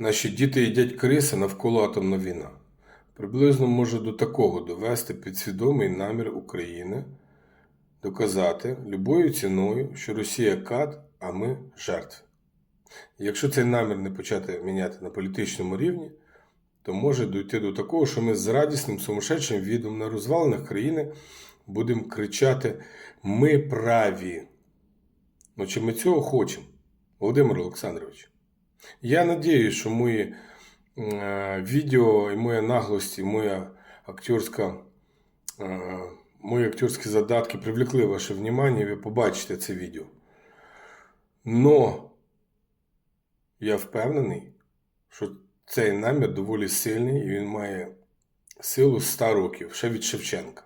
Наші діти їдять криси навколо атомна війна. Приблизно може до такого довести підсвідомий намір України доказати любою ціною, що Росія кат, а ми жертви. Якщо цей намір не почати міняти на політичному рівні, то може дійти до такого, що ми з радісним сумасшедшим відом на розвалинах країни будемо кричати Ми праві. Ну чи ми цього хочемо, Володимир Олександрович? Я надіюсь, що мої е, відео і моя наглость, і моя актерська, е, мої актерські задатки привлекли ваше внимание, і ви побачите це відео. Но я впевнений, що цей намір доволі сильний і він має силу 100 років, ще від Шевченка.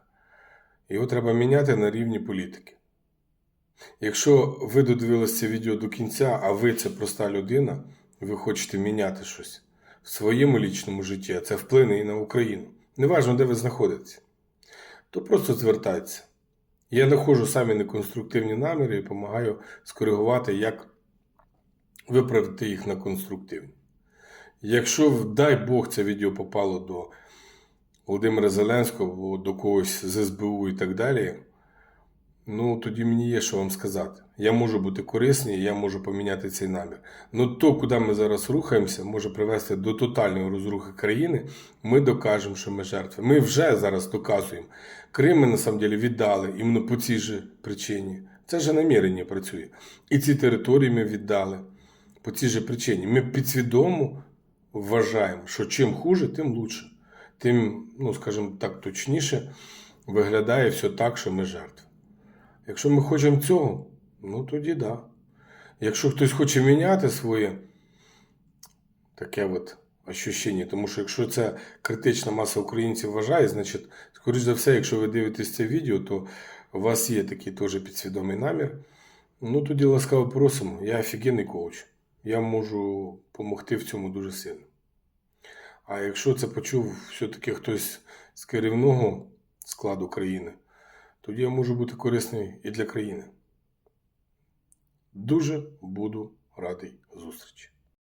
Його треба міняти на рівні політики. Якщо ви додивилися це відео до кінця, а ви це проста людина, ви хочете міняти щось в своєму лічному житті, а це вплине і на Україну. Неважно, де ви знаходитеся, то просто звертайтеся. Я знаходжу самі неконструктивні наміри і допомагаю скоригувати, як виправити їх на конструктивні. Якщо, дай Бог, це відео попало до Володимира Зеленського, або до когось з СБУ і так далі, ну тоді мені є що вам сказати. Я можу бути корисний, я можу поміняти цей намір. Ну то, куди ми зараз рухаємося, може привести до тотальної розрухи країни. Ми докажемо, що ми жертви. Ми вже зараз доказуємо. Крим ми на віддали іменно по цій же причині. Це же намірення працює. І ці території ми віддали по цій же причині. Ми підсвідомо вважаємо, що чим хуже, тим лучше. Тим, ну скажімо так, точніше виглядає все так, що ми жертви. Якщо ми хочемо цього, ну тоді да. Якщо хтось хоче міняти своє таке от ощущення, тому що якщо це критична маса українців вважає, значить, скоріш за все, якщо ви дивитесь це відео, то у вас є такий теж підсвідомий намір. Ну тоді ласкаво просимо. Я офігенний коуч. Я можу допомогти в цьому дуже сильно. А якщо це почув все-таки хтось з керівного складу країни, тоді я можу бути корисний і для країни. Дуже буду радий зустрічі.